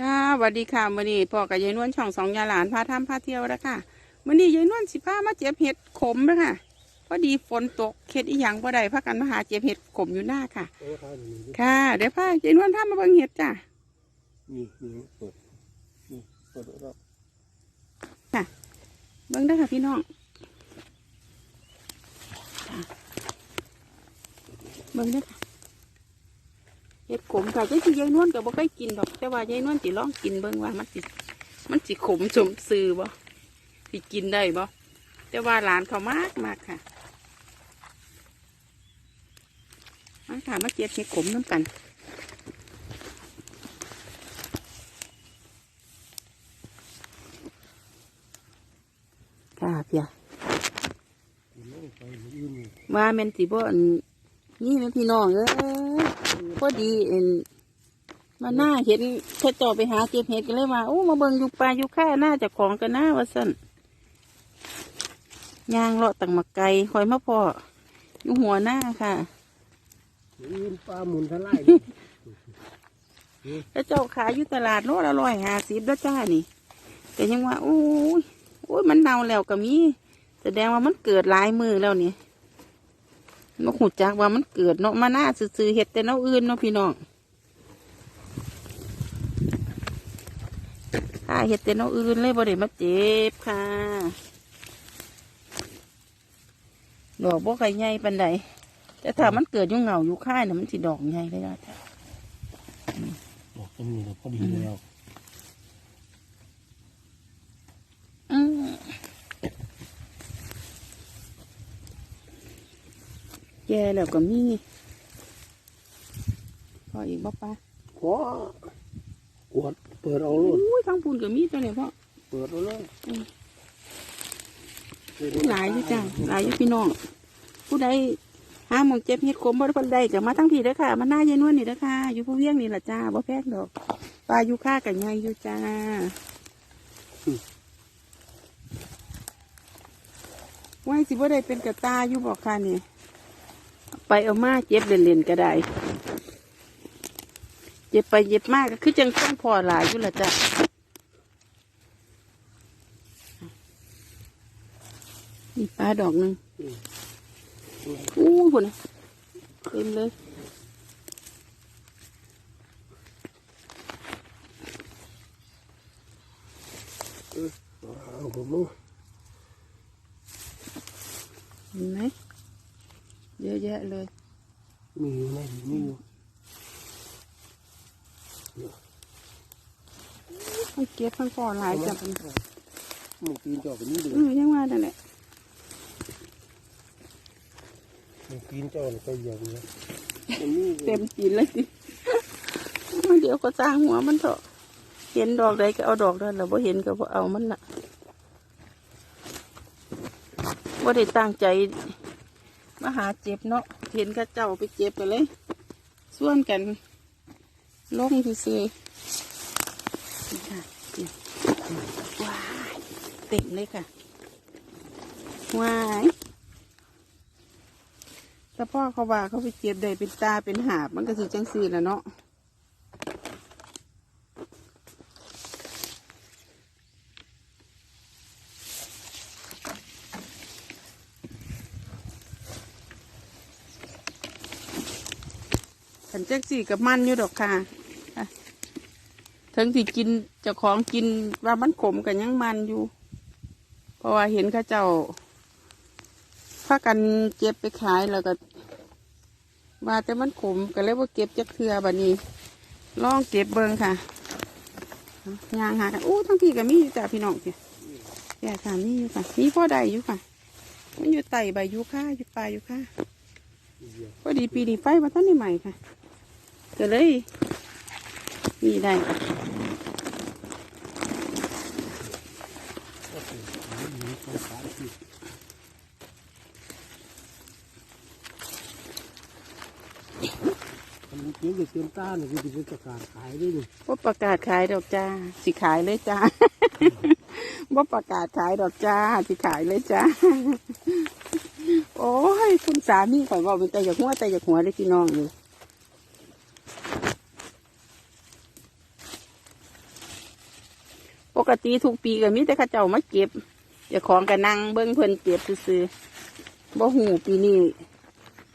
ค่ะสวัสดีค่ะวันนี้พ่อกับยายนวลช่องสองยาหลานพาทำพาเที่ยวแล้วค่ะวันนี้ยายนวลสิพามาเจ็บเห็ดขมแล้วค่ะพอดีฝนตกเข็ดอีหยังบ่ได้พากันมาหาเจ็บเห็ดขมอยู่หน้าค่ะ ค่ะเดี๋ยวพายายนวลพามาเบิ่งเห็ดจ้ะนี่นี่เปิดนี่เปิดรอบเบิ่งได้ค่ะพี่น้องเบิ่งได้ค่ะ เห็ดขมค่ะจังสิยายนวลก็บ่เคยกินดอก แต่ว่ายายนวลสิลองกินเบิ่งว่ามันสิมันสิขมสมซื่อบ่สิกินได้บ่แต่ว่าหลานเขามากมากค่ะมาค่ะมาเจ็บเห็ดขมน้ำกันค่ะเพียมันไม่ไปมันอื่นนี่ว่าแมนสิบ่อัน นี่แม่นพี่น้องเอ้ยพอดีเอ็นมาหน้าเห็นเธอต่อไปหาเก็บเห็ดกันเลยว่าโอ้มาเบิ่งอยู่ป่าอยู่ข้าหน้าเจะของกันหน้าว่าสั่นยางเลาะตังมาไกลคอยมาพออยู่หัวหน้าค่ะมันอื่นปลาหมุนทลายแล้วเจ้าขายอยู่ตลาดโลละร้อยห้าสิบแล้วจ้านี่ แต่ยังว่าโอ้ยโอ้ยมันเน่าแล้วก็มีแสดงว่ามันเกิดหลายมือแล้วนี่ นกหูจักว่ามันเกิดเนาะมาหน้าซื่อเห็ดแต่เนาอื่นเนาะพี่น้องค่ะเห็ดแต่เนาอื่นเลยบ่ได้มาเจ็บค่ะ ดอกบ่ไข่ใหญ่ปันใดแต่ถ้ามันเกิดยุ่งเหงาอยู่ค่ายเน่ะมันสิดอกใหญ่เลยนะจ้ะบอกตรงนี้เราพอดีแล้ว แย่แล้วก็มีพออีกบ่ป้าขอกวดเปิดเอาโลดอุ้ยทั้งปูนก็มีตัวเลยพ่อเปิดเอาเลยหลายอยู่จ้ะหลายอยู่พี่น้องผู้ใดหาหมองเจ็บเฮ็ดขมบ่ได้คนใดก็มาทั้งทีเด้อค่ะ มาหน้ายายนวลนี่เด้อค่ะ อยู่ผู้เวียงนี่ล่ะจ้าบ่แพงดอกปลาอยู่ค่ากันใหญ่อยู่จ้าไว้สิบ่ได้เป็นกระตาอยู่บอกค่ะนี่ ไปเอามาเจ็บเล่นๆก็ได้เจ็บไปเจ็บมากก็คือจังต้องพอหลายอยู่ละจ้ะนี่ปลาดอกหนึ่งอู้หุ่นเต็มเลยเอาผมรู้เห็นไหม เยอะแยะเลย มีอยู่ไหมมีอยู่มันเก็บมันพอหลายจ้ะมึงปีนจอบกันนี่ดูอือยังว่านั่นแหละมึงปีนจอบก็อย่างนี้มันมีเต็มจีนเลยสิมันเดี๋ยวก็สร้างหัวมันเถอะเห็นดอกใดก็เอาดอกนั้นแล้วพอเห็นก็บ่เอามันละว่าได้ตั้งใจ มาหาเจ็บเนาะเห็นเข้าเจ้าไปเจ็บกันเลย ส่วนกันลงซื่อค่ะว้ายเต็มเลยค่ะว้ายแต่พ่อเขาว่าเขาไปเจ็บได้เป็นตาเป็นหาบมันก็สิจังสีแหละเนาะ ขันจักสี่กับมันอยู่ดอกค่ะอะถึงที่กินเจ้าของกินว่ามันขมกันยังมันอยู่ เพราะว่าเห็นข้าเจ้าพากันเจ็บไปขายแล้วก็ว่าแต่มันขมก็เลยว่าเก็บจักเทือบัดนี้ ลองเก็บเบิ่งค่ะยางหากันอู้ทั้งพี่ก็มีอยู่จ้ะพี่น้องพี่แก่ค่ะมีอยู่ค่ะมีพ่อใดอยู่ค่ะ มันอยู่ไต่ใบยูค่าอยู่ปลายยูค่าพอดีปีนี้ไฟมาต้นนี้ใหม่ค่ะ ก็เลยมีได้มันเกี่ยวกับเตรียมต้านคือจะประกาศขายด้ดูว่าประกาศขายดอกจ้า สิขายเลยจ้าว่าประกาศขายดอกจ้า สิขายเลยจ้า โอ้ย คุณสามีข่อยบอกเป็นแต่อยากหัวแต่อยากหัวเลยพี่น้องเลย ปกติทุกปีก็มีแต่ข้าเจ้ามาเก็บเจ้าของก็นั่งเบิ้งเพิ่นเก็บซื่อๆบ่หูปีนี้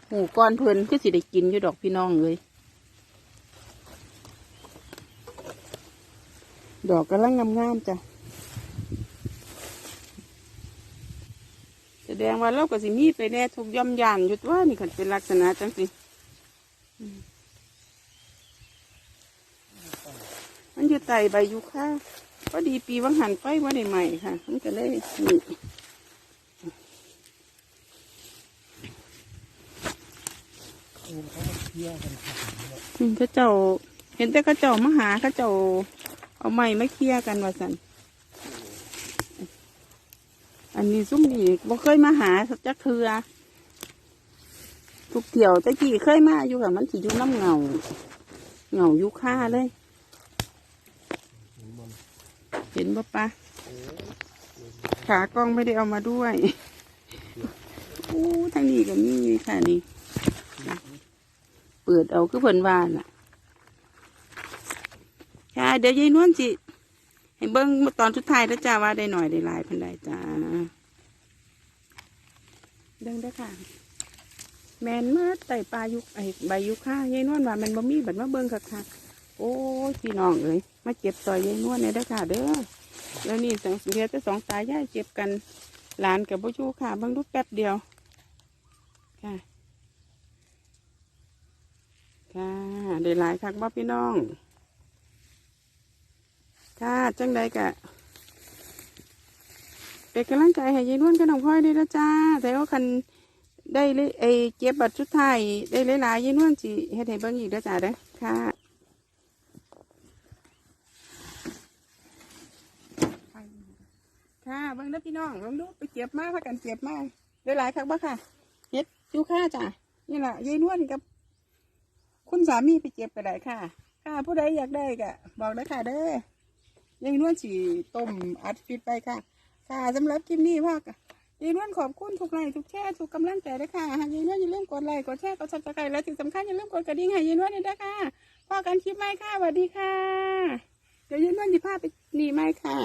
หูก้อนเพิ่นคือสิได้กินอยู่ดอกพี่น้องเลยดอกกำลังงามๆจ้ะแสดงว่าเราก็สิมีไปแน่ทุกย่อมย่านอยู่ตัวนี่คันเป็นลักษณะจังสิมันอยู่ไต่ใบยูคา พอดีปีวังหันไฟว่าได้ใหม่ค่ะ มันก็เลยนี่เออเขามาเคลียร์กันครับอืมเขาเจ้า เห็นแต่เขาเจ้ามาหาเขาเจ้า เอาไม้มาเคลียกันว่าสันอันนี้ซุ้มนี่บ่เคยมาหาสักจักเทือทุกเที่ยวตะกี้เคยมาอยู่ค่ะ มันสิอยู่น้ำเงา เงายูคาเลย เห็นบ่ปะเออขากล้องไม่ได้เอามาด้วยอู้ทางนี้ก็มีค่ะนี่เปิดเอาคือเพิ่นว่าน่ะค่ะเดี๋ยวยายนวลสิให้เบิ้งตอนสุดท้ายแล้วจ้าว่าได้หน่อยได้หลายเพันใดจ้าเดิงได้อค่ะแมนเมื่อไต่ปลายุกไอใบยุค่ายายนวลว่าแมันบ่มีบัดมาเบิ้งค่ะค่ะ โอ้ยพี่น้องเอ้ยมาเจ็บซอยยายนวลเนี่ยได้อค่ะเด้อแล้วนี่สังเสียแต่สองตายายเจ็บกันหลานกับบ่อยู่ค่ะเบิ่งดูแป๊บเดียว ค่ะ ค่ะได้หลายคักบ่พี่น้อง ค่ะจังใดกะเป็นกำลังใจให้ยายนวลกับน้องพลอยด้วยนะจ้าแต่ว่าคันได้เลยไอเก็บบัตรชุดไทยได้หลายๆยายนวลสิเฮ็ดให้เบิ่งอีกด้อจ้าเด้อค่ะ ค่ะเบิ่งเด้อพี่น้องเบิ่งดูไปเก็บมาพากันเก็บมาได้หลายคักบ่ค่ะเฮ็ดยูค่ะจ้ะนี่แหละยายนวลกับ คุณสามีไปเก็บก็ได้ค่ะ ค่ะ ผู้ใดอยากได้ก็บอกได้ค่ะเด้อยายนวลสีต้มอัดฟิตไปค่ะ ค่ะสำหรับคลิปนี้ว่ายายนวลขอบคุณทุกไลค์ทุกแชร์ทุกกำลังใจด้วยค่ะหากยายนวลอย่าลืมกดไลค์กดแชร์กดซับสไครต์และที่สำคัญอย่าลืมกดกระดิ่งให้ยายนวลด้วยนะคะพอกันคลิปใหม่ค่ะสวัสดีค่ะเดี๋ยวยายนวลจะพาไปหนีไหมค่ะ